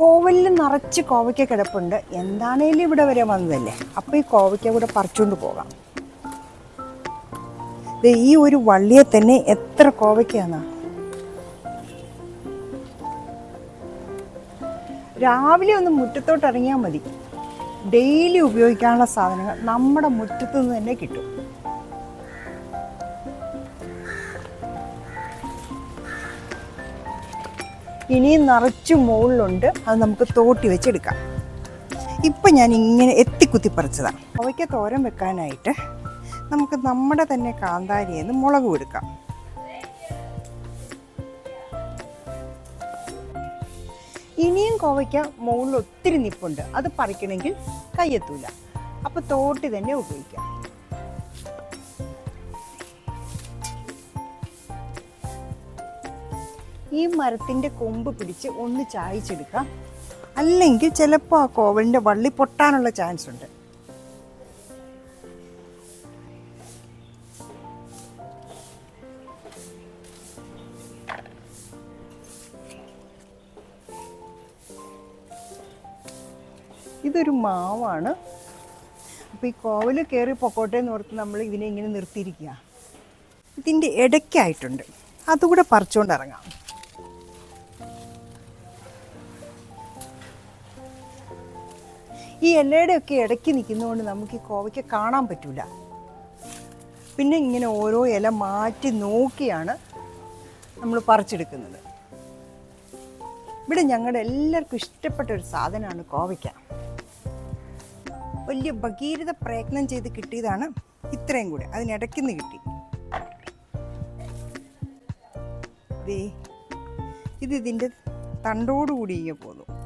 കോവലിൽ നിറച്ച് കോവയ്ക്ക കിടപ്പുണ്ട്. എന്താണേലും ഇവിടെ വരെ വന്നതല്ലേ? അപ്പോൾ ഈ കോവയ്ക്ക കൂടെ പറിച്ചുകൊണ്ട് പോകാം. ഈ ഒരു വള്ളിയെ തന്നെ എത്ര കോവയ്ക്കാണ് രാവിലെ ഒന്ന് മുറ്റത്തോട്ട് ഇറങ്ങിയാൽ മതി. ഡെയിലി ഉപയോഗിക്കാനുള്ള സാധനങ്ങൾ നമ്മുടെ മുറ്റത്ത് നിന്ന് തന്നെ കിട്ടും. ഇനിയും നിറച്ച് മുകളിലുണ്ട്. അത് നമുക്ക് തോട്ടി വെച്ചെടുക്കാം. ഇപ്പം ഞാൻ ഇങ്ങനെ എത്തിക്കുത്തി പറിച്ചതാണ് അവയ്ക്ക് തോരൻ വെക്കാനായിട്ട് നമുക്ക് നമ്മുടെ തന്നെ കാന്താരിയിൽ നിന്ന് മുളക് എടുക്കാം ഇനിയും കോവയ്ക്ക മുകളിൽ ഒത്തിരി നിപ്പുണ്ട്. അത് പറിക്കണമെങ്കിൽ കയ്യെത്തൂല. അപ്പോൾ തോട്ടി തന്നെ ഉപയോഗിക്കാം. ഈ മരത്തിന്റെ കൊമ്പ് പിടിച്ച് ഒന്ന് ചായച്ചെടുക്കാം. അല്ലെങ്കിൽ ചിലപ്പോൾ ആ കോവലിന്റെ വള്ളി പൊട്ടാനുള്ള ചാൻസ് ഉണ്ട്. ഇതൊരു മാവാണ്. അപ്പോൾ ഈ കോവൽ കയറി പൊക്കോട്ടെ എന്ന് ഓർത്ത് നമ്മൾ ഇതിനെ ഇങ്ങനെ നിർത്തിയിരിക്കുക. ഇതിന്റെ ഇടയ്ക്കായിട്ടുണ്ട്. അതുകൂടെ പറിച്ചുകൊണ്ട് ഇറങ്ങാം. ഈ ഇലയുടെയൊക്കെ ഇടയ്ക്ക് നിൽക്കുന്നതുകൊണ്ട് നമുക്ക് ഈ കോവയ്ക്ക് കാണാൻ പറ്റില്ല പിന്നെ ഇങ്ങനെ ഓരോ ഇല മാറ്റി നോക്കിയാണ് നമ്മൾ പറിച്ചെടുക്കുന്നത്. ഇവിടെ ഞങ്ങളുടെ എല്ലാവർക്കും ഇഷ്ടപ്പെട്ട ഒരു സാധനമാണ് കോവയ്ക്ക. വലിയ ഭഗീരഥ പ്രയത്നം ചെയ്ത് കിട്ടിയതാണ് ഇത്രയും കൂടി. അതിനിടയ്ക്ക് അതിനിടയ്ക്കുന്ന് കിട്ടി. ഇത് ഇതിന്റെ തണ്ടോടുകൂടി ഇങ്ങനെ പോന്നു.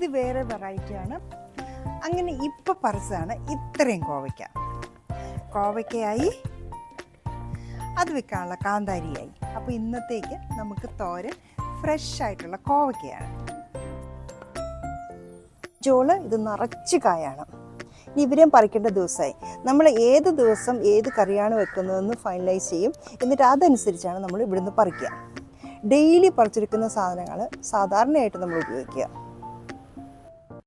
ഇത് വേറെ വെറൈറ്റിയാണ് അങ്ങനെ ഇപ്പം പറിച്ചതാണ് ഇത്രയും കോവയ്ക്ക. കോവയ്ക്കയായി അത് വെക്കാനുള്ള കാന്താരിയായി. അപ്പോൾ ഇന്നത്തേക്ക് നമുക്ക് തോരൻ ഫ്രഷ് ആയിട്ടുള്ള കോവയ്ക്കയാണ്. ചോൾ ഇത് നിറച്ച് കായാണ്. ഇനി ഇവരെയും പറിക്കേണ്ട ദിവസമായി. നമ്മൾ ഏത് ദിവസം ഏത് കറിയാണ് വെക്കുന്നതെന്ന് ഫൈനലൈസ് ചെയ്യും. എന്നിട്ട് അതനുസരിച്ചാണ് നമ്മൾ ഇവിടുന്ന് പറിക്കുക. ഡെയിലി പറിച്ചെടുക്കുന്ന സാധനങ്ങൾ സാധാരണയായിട്ട് നമ്മൾ ഉപയോഗിക്കുക.